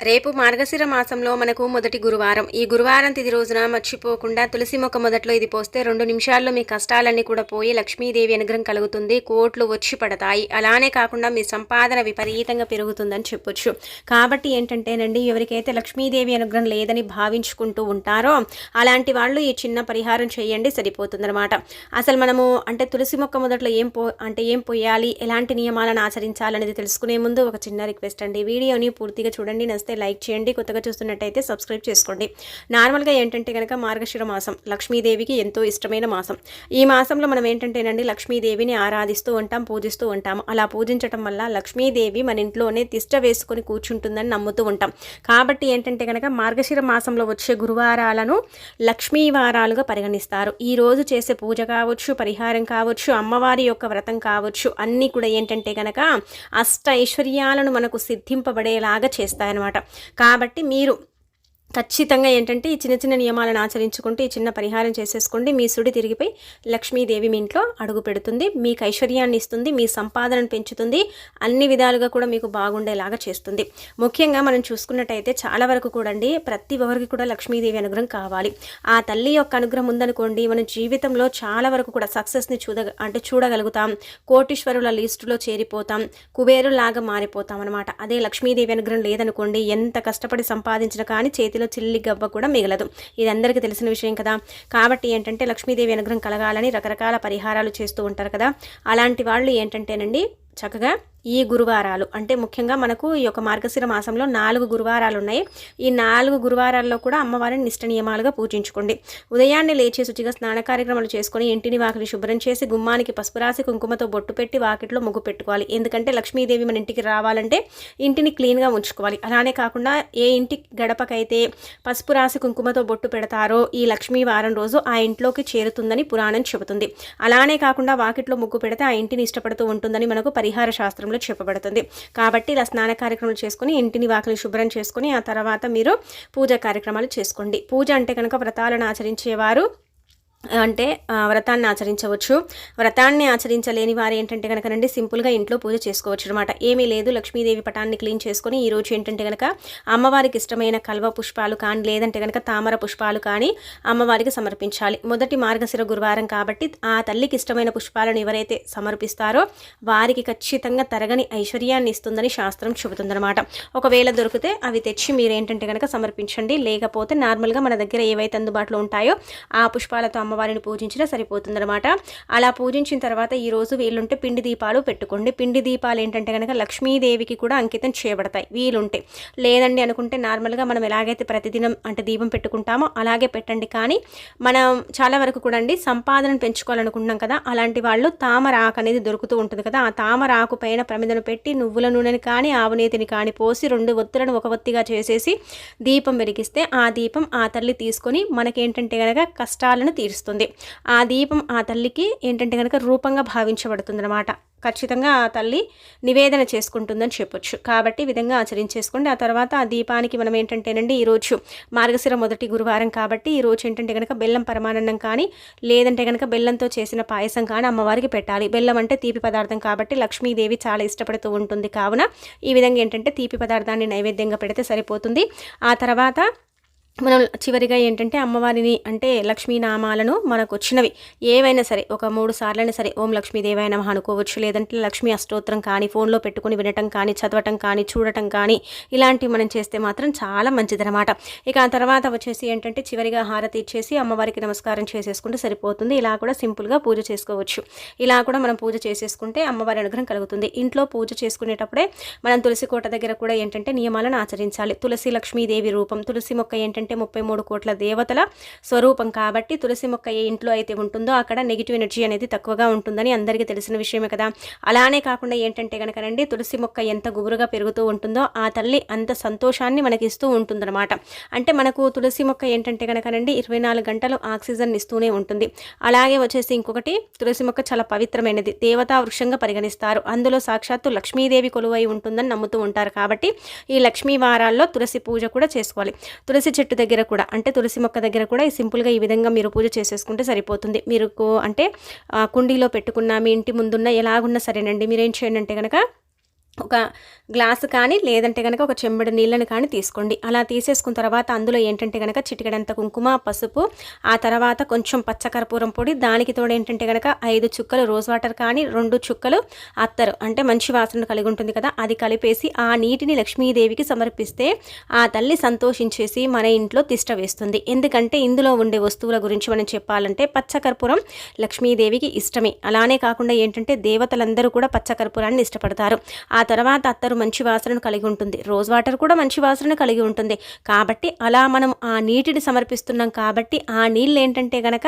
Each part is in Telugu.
రేపు మార్గశిర మాసంలో మనకు మొదటి గురువారం. ఈ గురువారం తిది రోజున మర్చిపోకుండా తులసి మొక్క మొదట్లో ఇది పోస్తే రెండు నిమిషాల్లో మీ కష్టాలన్నీ కూడా పోయి లక్ష్మీదేవి అనుగ్రహం కలుగుతుంది. కోట్లు వచ్చి పడతాయి. అలానే కాకుండా మీ సంపాదన విపరీతంగా పెరుగుతుందని చెప్పొచ్చు. కాబట్టి ఏంటంటేనండి ఎవరికైతే లక్ష్మీదేవి అనుగ్రహం లేదని భావించుకుంటూ ఉంటారో అలాంటి వాళ్ళు ఈ చిన్న పరిహారం చేయండి సరిపోతుందన్నమాట. అసలు మనము అంటే తులసి మొక్క మొదట్లో ఏం పో అంటే ఏం పోయాలి ఎలాంటి నియమాలను ఆచరించాలనేది తెలుసుకునే ముందు ఒక చిన్న రిక్వెస్ట్ అండి. వీడియోని పూర్తిగా చూడండి. నచ్చితే లైక్ చేయండి కొత్తగా చూస్తున్నట్టయితే సబ్స్క్రైబ్ చేసుకోండి. నార్మల్గా ఏంటంటే కనుక మార్గశిర మాసం లక్ష్మీదేవికి ఎంతో ఇష్టమైన మాసం. ఈ మాసంలో మనం ఏంటంటేనండి లక్ష్మీదేవిని ఆరాధిస్తూ ఉంటాం పూజిస్తూ ఉంటాం. అలా పూజించడం వల్ల లక్ష్మీదేవి మన ఇంట్లోనే తిష్ట వేసుకొని కూర్చుంటుందని నమ్ముతూ ఉంటాం. కాబట్టి ఏంటంటే కనుక మార్గశిర మాసంలో వచ్చే గురువారాలను లక్ష్మీ వారాలుగా పరిగణిస్తారు. ఈ రోజు చేసే పూజ కావచ్చు పరిహారం కావచ్చు అమ్మవారి యొక్క వ్రతం కావచ్చు అన్నీ కూడా ఏంటంటే కనుక అష్ట ఐశ్వర్యాలను మనకు సిద్ధింపబడేలాగా చేస్తాయన్నమాట. కాబట్టి మీరు ఖచ్చితంగా ఏంటంటే ఈ చిన్న చిన్న నియమాలను ఆచరించుకుంటూ ఈ చిన్న పరిహారం చేసేసుకోండి. మీ సుడి తిరిగిపోయి లక్ష్మీదేవి మీ ఇంట్లో అడుగు పెడుతుంది. మీకు ఐశ్వర్యాన్ని ఇస్తుంది. మీ సంపాదనను పెంచుతుంది. అన్ని విధాలుగా కూడా మీకు బాగుండేలాగా చేస్తుంది. ముఖ్యంగా మనం చూసుకున్నట్టయితే చాలా వరకు కూడండి ప్రతి ఒక్కరికి కూడా లక్ష్మీదేవి అనుగ్రహం కావాలి. ఆ తల్లి యొక్క అనుగ్రహం ఉందనుకోండి మన జీవితంలో చాలా వరకు కూడా సక్సెస్ని చూడ అంటే చూడగలుగుతాం. కోటీశ్వరుల లిస్టులో చేరిపోతాం. కుబేరులాగా మారిపోతాం అనమాట అదే లక్ష్మీదేవి అనుగ్రహం లేదనుకోండి ఎంత కష్టపడి సంపాదించిన కానీ చేతిలో చిల్లి గవ్వ కూడా మిగలదు. ఇది అందరికీ తెలిసిన విషయం కదా. కాబట్టి ఏంటంటే లక్ష్మీదేవి అనుగ్రహం కలగాలని రకరకాల పరిహారాలు చేస్తూ ఉంటారు కదా. అలాంటి వాళ్ళు ఏంటంటేనండి చక్కగా ఈ గురువారాలు. అంటే ముఖ్యంగా మనకు ఈ యొక్క మార్గశిర మాసంలో నాలుగు గురువారాలు ఉన్నాయి ఈ నాలుగు గురువారాల్లో కూడా అమ్మవారిని నిష్ట నియమాలుగా పూజించుకోండి. ఉదయాన్నే లేచి శుచిగా స్నాన కార్యక్రమాలు చేసుకొని ఇంటిని వాకిలి శుభ్రం చేసి గుమ్మానికి పసుపు రాసి కుంకుమతో బొట్టు పెట్టి వాకిట్లో ముగ్గు పెట్టుకోవాలి. ఎందుకంటే లక్ష్మీదేవి మన ఇంటికి రావాలంటే ఇంటిని క్లీన్గా ఉంచుకోవాలి. అలానే కాకుండా ఏ ఇంటి గడపకైతే పసుపు రాసి కుంకుమతో బొట్టు పెడతారో ఈ లక్ష్మీ వారం రోజు ఆ ఇంట్లోకి చేరుతుందని పురాణం చెబుతుంది. అలానే కాకుండా వాకిట్లో ముగ్గు పెడితే ఆ ఇంటిని ఇష్టపడుతూ ఉంటుందని మనకు పరిహార శాస్త్రంలో చెప్పబడుతుంది. కాబట్టి ఇలా స్నాన కార్యక్రమాలు చేసుకుని ఇంటిని వాకిలి శుభ్రం చేసుకుని ఆ తర్వాత మీరు పూజ కార్యక్రమాలు చేసుకోండి. పూజ అంటే కనుక వ్రతాలను ఆచరించేవారు. అంటే వ్రతాన్ని ఆచరించవచ్చు. వ్రతాన్ని ఆచరించలేని వారు ఏంటంటే కనుక రండి సింపుల్గా ఇంట్లో పూజ చేసుకోవచ్చు అనమాట ఏమీ లేదు లక్ష్మీదేవి పటాన్ని క్లీన్ చేసుకొని ఈరోజు ఏంటంటే కనుక అమ్మవారికి ఇష్టమైన కల్వ పుష్పాలు కానీ లేదంటే కనుక తామర పుష్పాలు కానీ అమ్మవారికి సమర్పించాలి. మొదటి మార్గశిర గురువారం కాబట్టి ఆ తల్లికి ఇష్టమైన పుష్పాలను ఎవరైతే సమర్పిస్తారో వారికి ఖచ్చితంగా తరగని ఐశ్వర్యాన్ని ఇస్తుందని శాస్త్రం చెబుతుందన్నమాట. ఒకవేళ దొరికితే అవి తెచ్చి మీరు ఏంటంటే కనుక సమర్పించండి. లేకపోతే నార్మల్గా మన దగ్గర ఏవైతే అందుబాటులో ఉంటాయో ఆ పుష్పాలతో అమ్మవారిని పూజించినా సరిపోతుందన్నమాట. అలా పూజించిన తర్వాత ఈరోజు వీళ్ళుంటే వీలుంటే పిండి దీపాలు పెట్టుకోండి. పిండి దీపాలు ఏంటంటే కనుక లక్ష్మీదేవికి కూడా అంకితం చేయబడతాయి. వీలుంటే. లేదండి అనుకుంటే నార్మల్గా మనం ఎలాగైతే ప్రతిదినం అంటే దీపం పెట్టుకుంటామో అలాగే పెట్టండి. కానీ మనం చాలా వరకు కూడా అండి సంపాదనను పెంచుకోవాలనుకుంటున్నాం కదా అలాంటి వాళ్ళు తామరాకు అనేది దొరుకుతూ ఉంటుంది కదా ఆ తామరాకు పైన ప్రమిదను పెట్టి నువ్వుల నూనెని కానీ ఆవునేతిని కానీ పోసి రెండు ఒత్తులను ఒక ఒత్తిగా చేసేసి దీపం వెలిగిస్తే ఆ దీపం ఆ తల్లి తీసుకొని మనకేంటంటే కనుక కష్టాలను తీరుస్తుంది ఆ దీపం ఆ తల్లికి ఏంటంటే కనుక రూపంగా భావించబడుతుంది అనమాట ఖచ్చితంగా ఆ తల్లి నివేదన చేసుకుంటుందని చెప్పొచ్చు. కాబట్టి ఈ విధంగా ఆచరించేసుకోండి. ఆ తర్వాత ఆ దీపానికి మనం ఏంటంటేనండి ఈరోజు మార్గశిర మొదటి గురువారం కాబట్టి ఈ రోజు ఏంటంటే కనుక బెల్లం పరమానందం కానీ లేదంటే కనుక బెల్లంతో చేసిన పాయసం కానీ అమ్మవారికి పెట్టాలి. బెల్లం అంటే తీపి పదార్థం కాబట్టి లక్ష్మీదేవి చాలా ఇష్టపడుతూ ఉంటుంది. కావున ఈ విధంగా ఏంటంటే తీపి పదార్థాన్ని నైవేద్యంగా పెడితే సరిపోతుంది. ఆ తర్వాత మనం చివరిగా ఏంటంటే అమ్మవారిని అంటే లక్ష్మీ నామాలను మనకు వచ్చినవి ఏవైనా సరే ఒక మూడు సార్లైనా సరే ఓం లక్ష్మీదేవాయ నమః అనుకోవచ్చు. లేదంటే లక్ష్మీ అష్టోత్తరం కానీ ఫోన్లో పెట్టుకుని వినటం కానీ చదవటం కానీ చూడటం కానీ ఇలాంటివి మనం చేస్తే మాత్రం చాలా మంచిదన్నమాట. ఇక ఆ తర్వాత వచ్చేసి ఏంటంటే చివరిగా హారతి ఇచ్చేసి అమ్మవారికి నమస్కారం చేసేసుకుంటే సరిపోతుంది. ఇలా కూడా సింపుల్గా పూజ చేసుకోవచ్చు. ఇలా కూడా మనం పూజ చేసేసుకుంటే అమ్మవారి అనుగ్రహం కలుగుతుంది. ఇంట్లో పూజ చేసుకునేటప్పుడే మనం తులసి కోట దగ్గర కూడా ఏంటంటే నియమాలను ఆచరించాలి. తులసి లక్ష్మీదేవి రూపం తులసి మొక్క ఏంటంటే ముప్పై మూడు కోట్ల దేవతల స్వరూపం కాబట్టి తులసి మొక్క ఏ ఇంట్లో అయితే ఉంటుందో అక్కడ నెగిటివ్ ఎనర్జీ అనేది తక్కువగా ఉంటుందని అందరికీ తెలిసిన విషయమే కదా. అలానే కాకుండా ఏంటంటే కనుకనండి తులసి మొక్క ఎంత గుబురుగా పెరుగుతూ ఉంటుందో ఆ తల్లి అంత సంతోషాన్ని మనకి ఇస్తూ ఉంటుందన్నమాట. అంటే మనకు తులసి మొక్క ఏంటంటే కనుకనండి ఇరవై నాలుగు గంటలు ఆక్సిజన్ ఇస్తూనే ఉంటుంది. అలాగే వచ్చేసి ఇంకొకటి తులసి మొక్క చాలా పవిత్రమైనది దేవతా వృక్షంగా పరిగణిస్తారు. అందులో సాక్షాత్తు లక్ష్మీదేవి కొలువై ఉంటుందని నమ్ముతూ ఉంటారు కాబట్టి ఈ లక్ష్మీ వారాల్లో తులసి పూజ కూడా చేసుకోవాలి. తులసి చెట్టు దగ్గర కూడా అంటే తులసి మొక్క దగ్గర కూడా ఈ సింపుల్గా ఈ విధంగా మీరు పూజ చేసేసుకుంటే సరిపోతుంది. మీరు కో- అంటే కుండీలో పెట్టుకున్న మీ ఇంటి ముందున్న ఎలాగున్నా సరేనండి. మీరేం చేయండి అంటే కనుక ఒక గ్లాసు కానీ లేదంటే కనుక ఒక చెంబడి నీళ్ళని కానీ తీసుకోండి. అలా తీసేసుకున్న తర్వాత అందులో ఏంటంటే కనుక చిటికడంత కుంకుమ పసుపు ఆ తర్వాత కొంచెం పచ్చకర్పూరం పొడి దానికి తోడు ఏంటంటే కనుక ఐదు చుక్కలు రోజ్ వాటర్ కానీ రెండు చుక్కలు అత్తరు. అంటే మంచి వాసన కలిగి ఉంటుంది కదా అది కలిపేసి ఆ నీటిని లక్ష్మీదేవికి సమర్పిస్తే ఆ తల్లి సంతోషించేసి మన ఇంట్లో తిష్ట వేస్తుంది. ఎందుకంటే ఇందులో ఉండే వస్తువుల గురించి మనం చెప్పాలంటే పచ్చకర్పూరం లక్ష్మీదేవికి ఇష్టమే. అలానే కాకుండా ఏంటంటే దేవతలందరూ కూడా పచ్చకర్పూరాన్ని ఇష్టపడతారు. ఆ తర్వాత అత్తరు మంచి వాసనను కలిగి ఉంటుంది. రోజ్ వాటర్ కూడా మంచి వాసనను కలిగి ఉంటుంది. కాబట్టి అలా మనం ఆ నీటిని సమర్పిస్తున్నాం కాబట్టి ఆ నీళ్ళు ఏంటంటే కనుక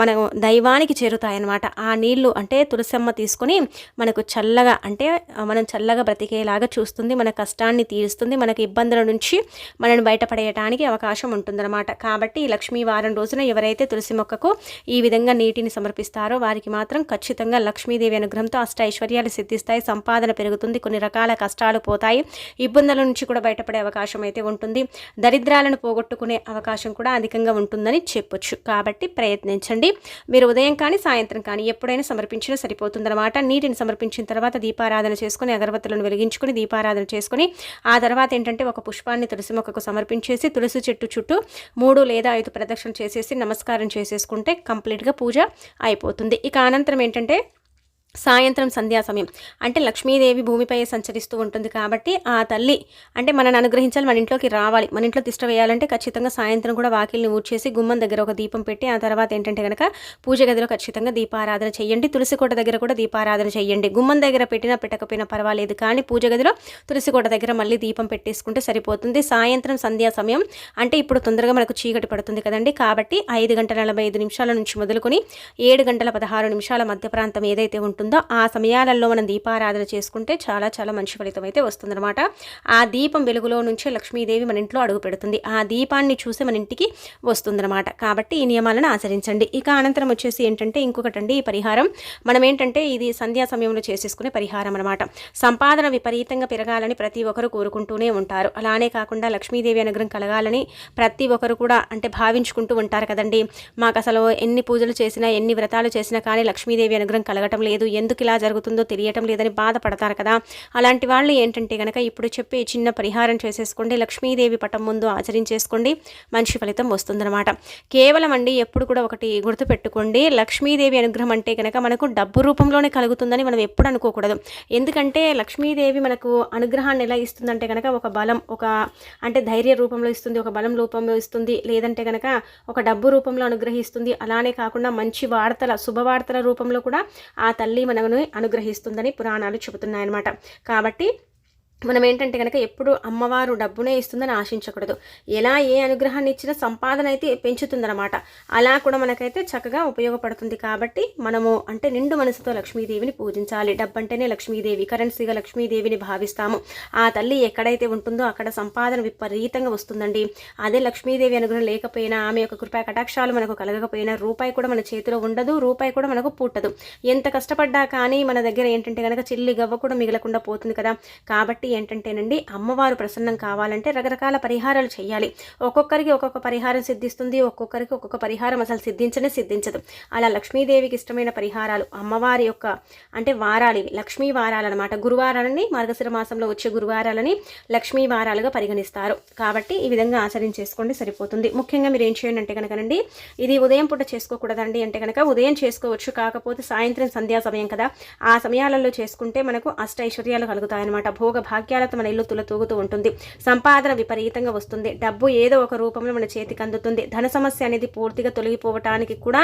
మన దైవానికి చేరుతాయన్నమాట. ఆ నీళ్ళు అంటే తులసమ్మ తీసుకొని మనకు చల్లగా అంటే మనం చల్లగా బ్రతికేలాగా చూస్తుంది. మన కష్టాన్ని తీరుస్తుంది. మనకి ఇబ్బందుల నుంచి మనని బయటపడేయటానికి అవకాశం ఉంటుందన్నమాట. కాబట్టి లక్ష్మీ వారం రోజున ఎవరైతే తులసి మొక్కకు ఈ విధంగా నీటిని సమర్పిస్తారో వారికి మాత్రం ఖచ్చితంగా లక్ష్మీదేవి అనుగ్రహంతో అష్ట ఐశ్వర్యాలు సిద్ధిస్తాయి. సంపాదన పెరుగుతుంది జరుగుతుంది. కొన్ని రకాల కష్టాలు పోతాయి. ఇబ్బందుల నుంచి కూడా బయటపడే అవకాశం అయితే ఉంటుంది. దరిద్రాలను పోగొట్టుకునే అవకాశం కూడా అధికంగా ఉంటుందని చెప్పొచ్చు. కాబట్టి ప్రయత్నించండి. మీరు ఉదయం కానీ సాయంత్రం కానీ ఎప్పుడైనా సమర్పించినా సరిపోతుందన్నమాట. నీటిని సమర్పించిన తర్వాత దీపారాధన చేసుకుని అగరబత్తులను వెలిగించుకుని దీపారాధన చేసుకుని ఆ తర్వాత ఏంటంటే ఒక పుష్పాన్ని తులసి మొక్కకు సమర్పించేసి తులసి చెట్టు చుట్టూ మూడు లేదా ఐదు ప్రదక్షిణ చేసేసి నమస్కారం చేసేసుకుంటే కంప్లీట్గా పూజ అయిపోతుంది. ఇక అనంతరం ఏంటంటే సాయంత్రం సంధ్యా సమయం. అంటే లక్ష్మీదేవి భూమిపై సంచరిస్తూ ఉంటుంది కాబట్టి ఆ తల్లి అంటే మనని అనుగ్రహించాలి మన ఇంట్లోకి రావాలి మన ఇంట్లో తిష్ట వేయాలంటే ఖచ్చితంగా సాయంత్రం కూడా వాకిల్ని ఊడ్చేసి గుమ్మం దగ్గర ఒక దీపం పెట్టి ఆ తర్వాత ఏంటంటే కనుక పూజ గదిలో ఖచ్చితంగా దీపారాధన చేయండి తులసికోట దగ్గర కూడా దీపారాధన చేయండి గుమ్మం దగ్గర పెట్టినా పెట్టకపోయినా పర్వాలేదు కానీ పూజ గదిలో తులసికోట దగ్గర మళ్ళీ దీపం పెట్టేసుకుంటే సరిపోతుంది. సాయంత్రం సంధ్యా సమయం అంటే ఇప్పుడు తొందరగా మనకు చీకటి పడుతుంది కదండి కాబట్టి ఐదు గంటల నలభై ఐదు నిమిషాల నుంచి మొదలుకొని ఏడు గంటల పదహారు నిమిషాల మధ్య ప్రాంతం ఏదైతే ఉంటుందో ఉంటుందో ఆ సమయాలలో మనం దీపారాధన చేసుకుంటే చాలా చాలా మంచి ఫలితం అయితే వస్తుందన్నమాట. ఆ దీపం వెలుగులో నుంచే లక్ష్మీదేవి మన ఇంట్లో అడుగు పెడుతుంది. ఆ దీపాన్ని చూసి మన ఇంటికి వస్తుందన్నమాట. కాబట్టి ఈ నియమాలను ఆచరించండి. ఇక అనంతరం వచ్చేసి ఏంటంటే ఇంకొకటండి ఈ పరిహారం. మనం ఏంటంటే ఇది సంధ్యా సమయంలో చేసేసుకునే పరిహారం అనమాట సంపాదన విపరీతంగా పెరగాలని ప్రతి ఒక్కరు కోరుకుంటూనే ఉంటారు. అలానే కాకుండా లక్ష్మీదేవి అనుగ్రహం కలగాలని ప్రతి ఒక్కరు కూడా అంటే భావించుకుంటూ ఉంటారు కదండి. మాకు అసలు ఎన్ని పూజలు చేసినా ఎన్ని వ్రతాలు చేసినా కానీ లక్ష్మీదేవి అనుగ్రహం కలగటం లేదు. ఎందుకు ఇలా జరుగుతుందో తెలియటం లేదని బాధపడతారు కదా. అలాంటి వాళ్ళు ఏంటంటే కనుక ఇప్పుడు చెప్పే చిన్న పరిహారం చేసేసుకోండి లక్ష్మీదేవి పటం ముందు ఆచరించేసుకోండి మంచి ఫలితం వస్తుందన్నమాట. కేవలం అండి ఎప్పుడు కూడా ఒకటి గుర్తుపెట్టుకోండి లక్ష్మీదేవి అనుగ్రహం అంటే కనుక మనకు డబ్బు రూపంలోనే కలుగుతుందని మనం ఎప్పుడు అనుకోకూడదు. ఎందుకంటే లక్ష్మీదేవి మనకు అనుగ్రహాన్ని ఎలా ఇస్తుందంటే కనుక ఒక బలం ఒక అంటే ధైర్య రూపంలో ఇస్తుంది ఒక బలం రూపంలో ఇస్తుంది లేదంటే కనుక ఒక డబ్బు రూపంలో అనుగ్రహిస్తుంది. అలానే కాకుండా మంచి వార్తల శుభవార్తల రూపంలో కూడా ఆ తల్లి మనను అనుగ్రహిస్తుందని పురాణాలు చెబుతున్నాయన్నమాట. కాబట్టి మనం ఏంటంటే కనుక ఎప్పుడు అమ్మవారు డబ్బునే ఇస్తుందని ఆశించకూడదు. ఎలా ఏ అనుగ్రహాన్ని ఇచ్చినా సంపాదన అయితే పెంచుతుందన్నమాట. అలా కూడా మనకైతే చక్కగా ఉపయోగపడుతుంది కాబట్టి మనము అంటే నిండు మనసుతో లక్ష్మీదేవిని పూజించాలి. డబ్బు అంటేనే లక్ష్మీదేవి కరెన్సీగా లక్ష్మీదేవిని భావిస్తాము. ఆ తల్లి ఎక్కడైతే ఉంటుందో అక్కడ సంపాదన విపరీతంగా వస్తుందండి. అదే లక్ష్మీదేవి అనుగ్రహం లేకపోయినా ఆమె యొక్క కృపా కటాక్షాలు మనకు కలగకపోయినా రూపాయి కూడా మన చేతిలో ఉండదు రూపాయి కూడా మనకు పుట్టదు. ఎంత కష్టపడ్డా కానీ మన దగ్గర ఏంటంటే కనుక చిల్లి గవ్వ కూడా మిగలకుండా పోతుంది కదా. కాబట్టి ఒకటి ఏంటంటేనండి అమ్మవారు ప్రసన్నం కావాలంటే రకరకాల పరిహారాలు చేయాలి. ఒక్కొక్కరికి ఒక్కొక్క పరిహారం సిద్ధిస్తుంది ఒక్కొక్కరికి ఒక్కొక్క పరిహారం అసలు సిద్ధించనే సిద్ధించదు. అలా లక్ష్మీదేవికి ఇష్టమైన పరిహారాలు అమ్మవారి యొక్క అంటే వారాలు ఇవి లక్ష్మీ వారాలు అనమాట గురువారాలని మార్గశిర మాసంలో వచ్చే గురువారాలని లక్ష్మీ వారాలుగా పరిగణిస్తారు. కాబట్టి ఈ విధంగా ఆచరించేసుకోండి సరిపోతుంది. ముఖ్యంగా మీరు ఏం చేయండి అంటే కనుకనండి ఇది ఉదయం పూట చేసుకోకూడదండి అంటే కనుక ఉదయం చేసుకోవచ్చు కాకపోతే సాయంత్రం సంధ్యా సమయం కదా. ఆ సమయాలలో చేసుకుంటే మనకు అష్ట ఐశ్వర్యాలు కలుగుతాయన్నమాట. భోగ భాగ్యాలతో మన ఇల్లు తులతూగుతూ ఉంటుంది. సంపాదన విపరీతంగా వస్తుంది. డబ్బు ఏదో ఒక రూపంలో మన చేతికి అందుతుంది. ధన సమస్య అనేది పూర్తిగా తొలగిపోవటానికి కూడా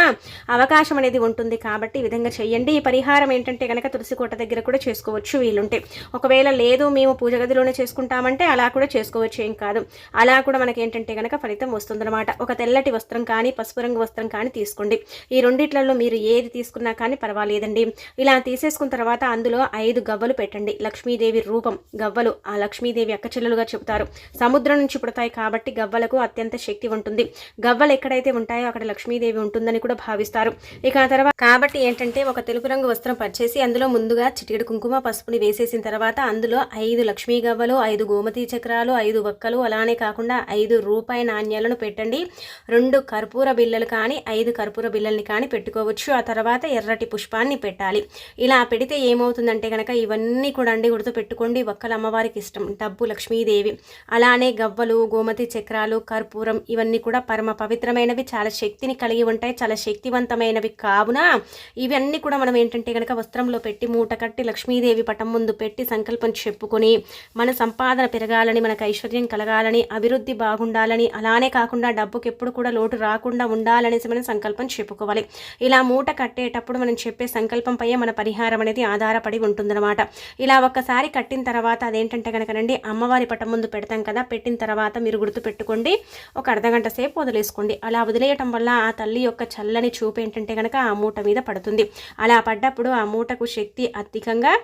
అవకాశం అనేది ఉంటుంది. కాబట్టి ఈ విధంగా చేయండి. ఈ పరిహారం ఏంటంటే కనుక తులసికోట దగ్గర కూడా చేసుకోవచ్చు వీలుంటే. ఒకవేళ లేదు మేము పూజ గదిలోనే చేసుకుంటామంటే అలా కూడా చేసుకోవచ్చు. ఏం కాదు. అలా కూడా మనకి ఏంటంటే కనుక ఫలితం వస్తుందన్నమాట. ఒక తెల్లటి వస్త్రం కానీ పసుపు రంగు వస్త్రం కానీ తీసుకోండి. ఈ రెండిట్లలో మీరు ఏది తీసుకున్నా కానీ పర్వాలేదండి. ఇలా తీసేసుకున్న తర్వాత అందులో ఐదు గవ్వలు పెట్టండి. లక్ష్మీదేవి రూపం గవ్వలు. ఆ లక్ష్మీదేవి అక్కచెల్లెలుగా చెబుతారు. సముద్రం నుంచి పుడతాయి కాబట్టి గవ్వలకు అత్యంత శక్తి ఉంటుంది. గవ్వలు ఎక్కడైతే ఉంటాయో అక్కడ లక్ష్మీదేవి ఉంటుందని కూడా భావిస్తారు. ఇక ఆ తర్వాత కాబట్టి ఏంటంటే ఒక తెలుపు రంగు వస్త్రం పరిచేసి అందులో ముందుగా చిటికెడు కుంకుమ పసుపుని వేసేసిన తర్వాత అందులో ఐదు లక్ష్మీ గవ్వలు ఐదు గోమతి చక్రాలు ఐదు వక్కలు అలానే కాకుండా ఐదు రూపాయి నాణ్యాలను పెట్టండి. రెండు కర్పూర బిల్లలు కానీ ఐదు కర్పూర బిల్లల్ని కానీ పెట్టుకోవచ్చు. ఆ తర్వాత ఎర్రటి పుష్పాన్ని పెట్టాలి. ఇలా పెడితే ఏమవుతుందంటే కనుక ఇవన్నీ కూడా అండి గుర్తు పెట్టుకోండి వక్కల అమ్మవారికి ఇష్టం. డబ్బు లక్ష్మీదేవి. అలానే గవ్వలు గోమతి చక్రాలు కర్పూరం ఇవన్నీ కూడా పరమ పవిత్రమైనవి. చాలా శక్తిని కలిగి ఉంటాయి. చాలా శక్తివంతమైనవి. కావున ఇవన్నీ కూడా మనం ఏంటంటే కనుక వస్త్రంలో పెట్టి మూట కట్టి లక్ష్మీదేవి పటం ముందు పెట్టి సంకల్పం చెప్పుకొని మన సంపాదన పెరగాలని మనకు ఐశ్వర్యం కలగాలని అభివృద్ధి బాగుండాలని అలానే కాకుండా డబ్బుకి ఎప్పుడు కూడా లోటు రాకుండా ఉండాలనేసి మనం సంకల్పం చెప్పుకోవాలి. ఇలా మూట కట్టేటప్పుడు మనం చెప్పే సంకల్పంపై మన పరిహారం అనేది ఆధారపడి ఉంటుందన్నమాట. ఇలా ఒక్కసారి కట్టిన తర్వాత అదేంటంటే కనుకనండి అమ్మవారి పటం ముందు పెడతాం కదా పెట్టిన తర్వాత మీరు గుర్తు పెట్టుకోండి ఒక అర్ధగంట సేపు వదిలేసుకోండి. అలా వదిలేయటం వల్ల ఆ తల్లి యొక్క చల్లని చూపు ఏంటంటే కనుక ఆ మూట మీద పడుతుంది. అలా పడ్డప్పుడు ఆ మూటకు శక్తి అధికంగా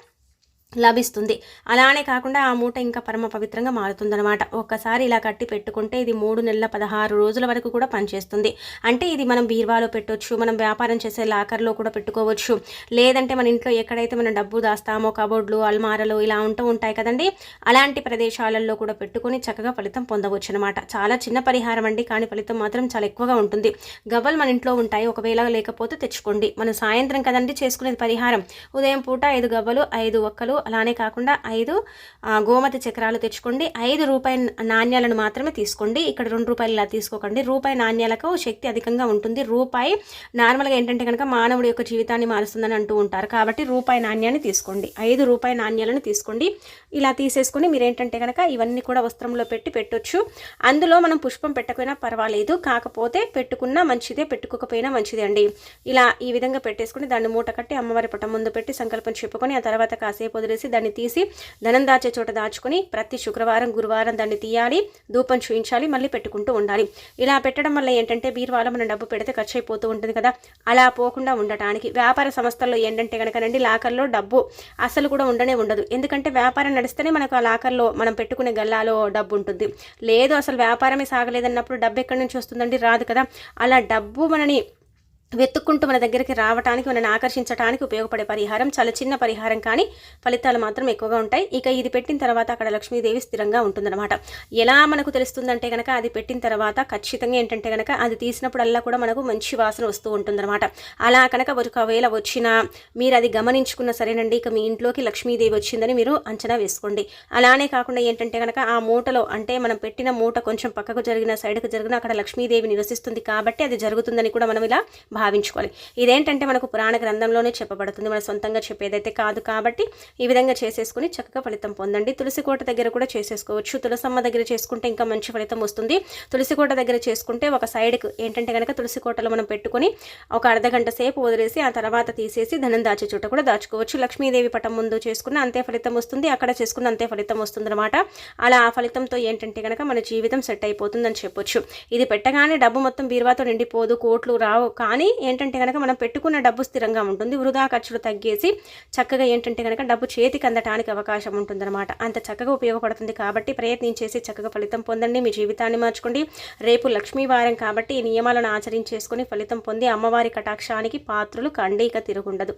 లభిస్తుంది. అలానే కాకుండా ఆ మూట ఇంకా పరమ పవిత్రంగా మారుతుందనమాట ఒక్కసారి ఇలా కట్టి పెట్టుకుంటే ఇది మూడు నెలల పదహారు రోజుల వరకు కూడా పనిచేస్తుంది. అంటే ఇది మనం బీర్వాలో పెట్టవచ్చు మనం వ్యాపారం చేసే లాకర్లో కూడా పెట్టుకోవచ్చు. లేదంటే మన ఇంట్లో ఎక్కడైతే మనం డబ్బు దాస్తామో కబోర్డ్లు అల్మారాలు ఇలా ఉంటూ ఉంటాయి కదండి అలాంటి ప్రదేశాలలో కూడా పెట్టుకొని చక్కగా ఫలితం పొందవచ్చు అనమాట చాలా చిన్న పరిహారం అండి కానీ ఫలితం మాత్రం చాలా ఎక్కువగా ఉంటుంది. గవ్వలు మన ఇంట్లో ఉంటాయి ఒకవేళ లేకపోతే తెచ్చుకోండి. మనం సాయంత్రం కదండి చేసుకునేది పరిహారం. ఉదయం పూట ఐదు గవ్వలు ఐదు ఒక్కలు అలానే కాకుండా ఐదు గోమతి చక్రాలు తెచ్చుకోండి. ఐదు రూపాయి నాణ్యాలను మాత్రమే తీసుకోండి. ఇక్కడ రెండు రూపాయలు ఇలా తీసుకోకండి. రూపాయి నాణ్యాలకు శక్తి అధికంగా ఉంటుంది. రూపాయి నార్మల్గా ఏంటంటే కనుక మానవుడి యొక్క జీవితాన్ని మారుస్తుందని అంటూ ఉంటారు. కాబట్టి రూపాయి నాణ్యాన్ని తీసుకోండి. ఐదు రూపాయి నాణ్యాలను తీసుకోండి. ఇలా తీసేసుకొని మీరు ఏంటంటే కనుక ఇవన్నీ కూడా వస్త్రంలో పెట్టి పెట్టొచ్చు. అందులో మనం పుష్పం పెట్టకపోయినా పర్వాలేదు. కాకపోతే పెట్టుకున్నా మంచిదే పెట్టుకోకపోయినా మంచిదే అండి. ఇలా ఈ విధంగా పెట్టేసుకుని దాన్ని మూట కట్టి అమ్మవారి పటం ముందు పెట్టి సంకల్పం చెప్పుకొని ఆ తర్వాత కాసేపు వదిలేసి దాన్ని తీసి ధనం దాచే చోట దాచుకొని ప్రతి శుక్రవారం గురువారం దాన్ని తీయాలి ధూపం చూయించాలి మళ్ళీ పెట్టుకుంటూ ఉండాలి. ఇలా పెట్టడం వల్ల ఏంటంటే బీరువాలో మనం డబ్బు పెడితే ఖర్చు అయిపోతూ ఉంటుంది కదా. అలా పోకుండా ఉండటానికి వ్యాపార సంస్థల్లో ఏంటంటే కనుకనండి లాకర్లో డబ్బు అసలు కూడా ఉండనే ఉండదు. ఎందుకంటే వ్యాపారం నడిస్తేనే మనకు ఆ లాకర్లో మనం పెట్టుకునే గల్లాలో డబ్బు ఉంటుంది. లేదు అసలు వ్యాపారమే సాగలేదన్నప్పుడు డబ్బు ఎక్కడి నుంచి వస్తుందండి? రాదు కదా. అలా డబ్బు మనని వెతుక్కుంటూ మన దగ్గరికి రావడానికి మనని ఆకర్షించడానికి ఉపయోగపడే పరిహారం చాలా చిన్న పరిహారం కానీ ఫలితాలు మాత్రం ఎక్కువగా ఉంటాయి. ఇక ఇది పెట్టిన తర్వాత అక్కడ లక్ష్మీదేవి స్థిరంగా ఉంటుందన్నమాట. ఎలా మనకు తెలుస్తుందంటే కనుక అది పెట్టిన తర్వాత ఖచ్చితంగా ఏంటంటే కనుక అది తీసినప్పుడల్లా కూడా మనకు మంచి వాసన వస్తూ ఉంటుందన్నమాట. అలా కనుక ఒకవేళ వచ్చినా మీరు అది గమనించుకున్న సరేనండి ఇక మీ ఇంట్లోకి లక్ష్మీదేవి వచ్చిందని మీరు అంచనా వేసుకోండి. అలానే కాకుండా ఏంటంటే కనుక ఆ మూటలో అంటే మనం పెట్టిన మూట కొంచెం పక్కకు జరిగిన సైడ్కు జరిగిన అక్కడ లక్ష్మీదేవి నివసిస్తుంది కాబట్టి అది జరుగుతుందని కూడా మనం ఇలా భావించుకోవాలి. ఇదేంటంటే మనకు పురాణ గ్రంథంలోనే చెప్పబడుతుంది. మన సొంతంగా చెప్పేదైతే కాదు కాబట్టి ఈ విధంగా చేసేసుకుని చక్కగా ఫలితం పొందండి. తులసి కోట దగ్గర కూడా చేసేసుకోవచ్చు. తులసమ్మ దగ్గర చేసుకుంటే ఇంకా మంచి ఫలితం వస్తుంది. తులసి కోట దగ్గర చేసుకుంటే ఒక సైడ్కి ఏంటంటే కనుక తులసి కోటలో మనం పెట్టుకొని ఒక అర్ధ గంట సేపు వదిలేసి ఆ తర్వాత తీసేసి ధనం దాచే చోట కూడా దాచుకోవచ్చు. లక్ష్మీదేవి పటం ముందు చేసుకున్న అంతే ఫలితం వస్తుంది. అక్కడ చేసుకున్న అంతే ఫలితం వస్తుందన్నమాట. అలా ఆ ఫలితంతో ఏంటంటే కనుక మన జీవితం సెట్ అయిపోతుందని చెప్పొచ్చు. ఇది పెట్టగానే డబ్బు మొత్తం బీరువాతో నిండిపోదు. కోట్లు రావు. కానీ ఏంటంటే కనుక మనం పెట్టుకున్న డబ్బు స్థిరంగా ఉంటుంది వృధా ఖర్చులు తగ్గేసి చక్కగా ఏంటంటే కనుక డబ్బు చేతికి అందటానికి అవకాశం ఉంటుందన్నమాట. అంత చక్కగా ఉపయోగపడుతుంది కాబట్టి ప్రయత్నించేసి చక్కగా ఫలితం పొందండి. మీ జీవితాన్ని మార్చుకోండి. రేపు లక్ష్మీవారం కాబట్టి ఈ నియమాలను ఆచరించేసుకుని ఫలితం పొంది అమ్మవారి కటాక్షానికి పాత్రలు కండీక తిరుగుండదు.